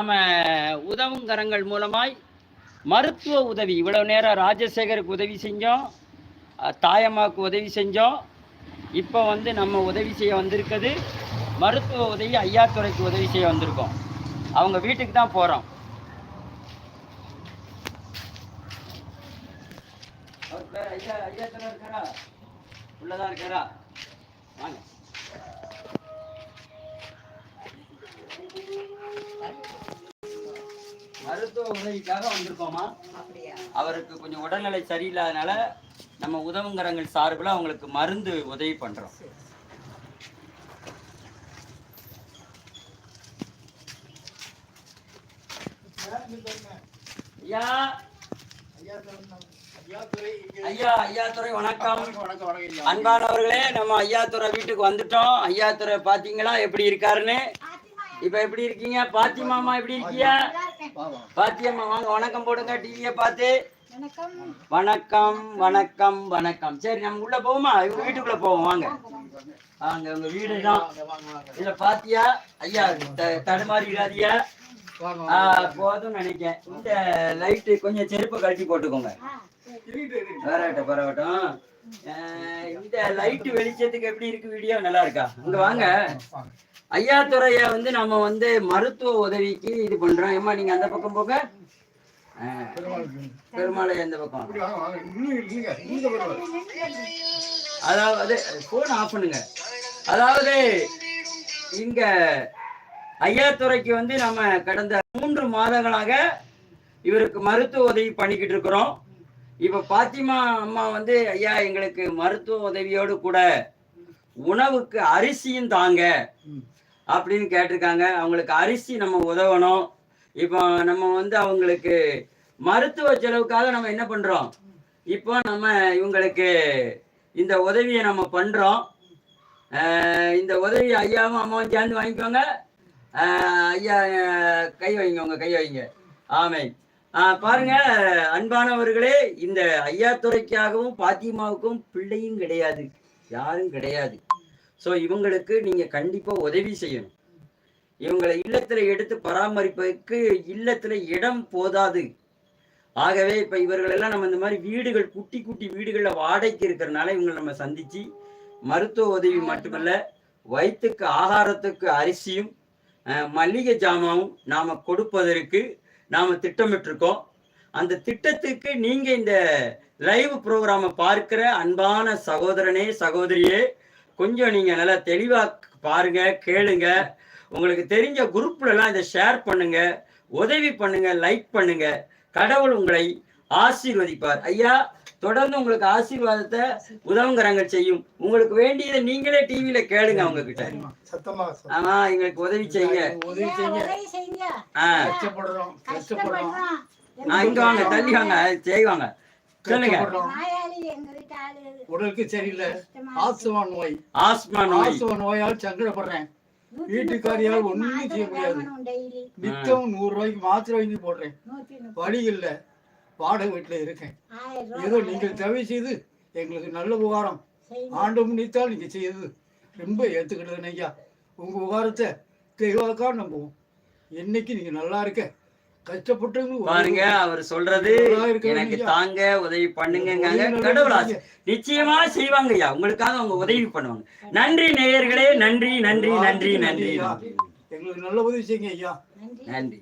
நம்ம உதவுங்கரங்கள் மூலமாய் மருத்துவ உதவி இவ்வளவு நேரம் ராஜசேகருக்கு உதவி செஞ்சோம் தாயம்மாவுக்கு உதவி செஞ்சோம். இப்போ வந்து நம்ம உதவி செய்ய வந்திருக்கிறது மருத்துவ உதவி ஐயாத்துறைக்கு உதவி செய்ய வந்திருக்கோம். அவங்க வீட்டுக்கு தான் போகிறோம் அவர் பேர் ஐயா இருக்காரா? உள்ளதான் இருக்காரா? வாங்க. மருத்துவ உதவிக்காக வந்திருக்கோமா அவருக்கு கொஞ்சம் உடல்நிலை சரியில்லாதனால நம்ம உதவுங்கரங்கள் சார்பில் அவங்களுக்கு மருந்து உதவி பண்றோம். ஐயா. ஐயா ஐயாத்துறை வணக்கம். அன்பானவர்களே நம்ம ஐயாத்துறை வீட்டுக்கு வந்துட்டோம். ஐயாத்துறை பாத்தீங்களா? எப்படி இருக்காருன்னு? இப்ப எப்படி இருக்கீங்க? பாத்திமாமா எப்படி இருக்கீங்க? பாத்தியம்மா வாங்க வணக்கம் போடுங்க டிவியை பார்த்து. வணக்கம். வணக்கம் வணக்கம் சரி நம்ம உள்ள போவோமா? இவங்க வீட்டுக்குள்ள போவோம் வாங்க. வாங்க உங்க வீடு தான். இதுல பாத்தியா? ஐயா தடுமாறிடாதியா போதும் நினைக்கிறேன் இந்த லைட்டு கொஞ்சம் செருப்பு கழட்டி போட்டுக்கோங்க. பரவாட்டும் பரவாட்டும் இந்த லைட்டு வெளிச்சத்துக்கு எப்படி இருக்கு வீடியோ நல்லா இருக்கா? இங்க வாங்க. ஐயா துறைய வந்து நம்ம வந்து மருத்துவ உதவிக்கு இது பண்றோம். ஏமா நீங்க அந்த பக்கம் போக பெருமாளை அந்த பக்கம். அதாவது போன் ஆஃப் பண்ணுங்க. அதாவது இங்க ஐயாத்துறைக்கு வந்து நம்ம கடந்த மூன்று மாதங்களாக இவருக்கு மருத்துவ உதவி பண்ணிக்கிட்டு இருக்கிறோம். இப்ப பாத்திமா அம்மா வந்து ஐயா எங்களுக்கு மருத்துவ உதவியோடு கூட உணவுக்கு அரிசியும் தாங்க. அப்படின்னு கேட்டிருக்காங்க. அவங்களுக்கு அரிசி நம்ம உதவணும். இப்போ நம்ம வந்து அவங்களுக்கு மருத்துவ செலவுக்காக நம்ம என்ன பண்றோம்? இப்போ நம்ம இவங்களுக்கு இந்த உதவியை நம்ம பண்றோம். இந்த உதவி ஐயாவும் அம்மாவும் சேர்ந்து வாங்கிக்கோங்க. ஐயா கை வைங்க உங்க கை வைங்க. ஆமை ஆஹ் பாருங்க அன்பானவர்களே இந்த ஐயா துறைக்காகவும் பாத்திமாவுக்கும் பிள்ளையும் கிடையாது. யாரும் கிடையாது. ஸோ இவங்களுக்கு நீங்க கண்டிப்பா உதவி செய்யணும். இவங்களை இல்லத்துல எடுத்து பராமரிப்பதற்கு இல்லத்துல இடம் போதாது. ஆகவே இப்ப இவர்கள் எல்லாம் நம்ம இந்த மாதிரி வீடுகள் குட்டி குட்டி வீடுகள்ல வாடகைக்கு இருக்கிறனால இவங்களை நம்ம சந்திச்சு மருத்துவ உதவி மட்டுமல்ல வயிற்றுக்கு ஆகாரத்துக்கு அரிசியும் மல்லிகை ஜாமாவும் நாம கொடுப்பதற்கு நாம திட்டமிட்டிருக்கோம். அந்த திட்டத்துக்கு நீங்க இந்த லைவ் ப்ரோக்ராமை பார்க்கிற அன்பான சகோதரனே சகோதரியே கொஞ்சம் நீங்க நல்லா தெளிவா பாருங்க கேளுங்க. உங்களுக்கு தெரிஞ்ச குரூப்ல எல்லாம் இதை ஷேர் பண்ணுங்க உதவி பண்ணுங்க லைக் பண்ணுங்க. கடவுள் உங்களை ஆசீர்வதிப்பார். ஐயா தொடர்ந்து உங்களுக்கு ஆசீர்வாதத்தை உதவுங்கிறாங்க செய்யும். உங்களுக்கு வேண்டியதை நீங்களே டிவியில கேளுங்க அவங்க கிட்ட சத்தமா ஆமா எங்களுக்கு உதவி செய்யுங்க. உதவி செய்யுங்க. ஆ, இங்க வாங்க தள்ளி வாங்க செய்வாங்க சொல்லுங்க. உடலுக்கு சரியில்லை. ஆஸ்துமா நோய். ஆஸ்மா நோய். ஆஸ்துமா நோயால் சங்கடப்படுறேன். வீட்டுக்காரியால் ஒண்ணும் செய்ய முடியாது. நித்தம் நூறு ரூபாய்க்கு மாத்திரை வாங்கி போடுறேன். வழி இல்ல. வாடகை வீட்டுல இருக்கேன். ஏதோ நீங்கள் தவி செய்து எங்களுக்கு நல்ல உபகாரம். ஆண்டும் நினைத்தால் நீங்க செய்தது ரொம்ப ஏத்துக்கிட்டது ஐயா. உங்க உபகாரத்தை தெளிவாக்கா நம்புவோம். என்னைக்கு நீங்க நல்லா இருக்க கஷ்டப்பட்டவங்க பாருங்க அவர் சொல்றது எனக்கு தாங்க உதவி பண்ணுங்கங்க கடவுள் ஆசை நிச்சயமா செய்வாங்க ஐயா. உங்களுக்காக அவங்க உதவி பண்ணுவாங்க. நன்றி நேயர்களே நன்றி நன்றி நன்றி நன்றி. நன்றி எங்களுக்கு நல்ல உதவி செய்யுங்க ஐயா. நன்றி.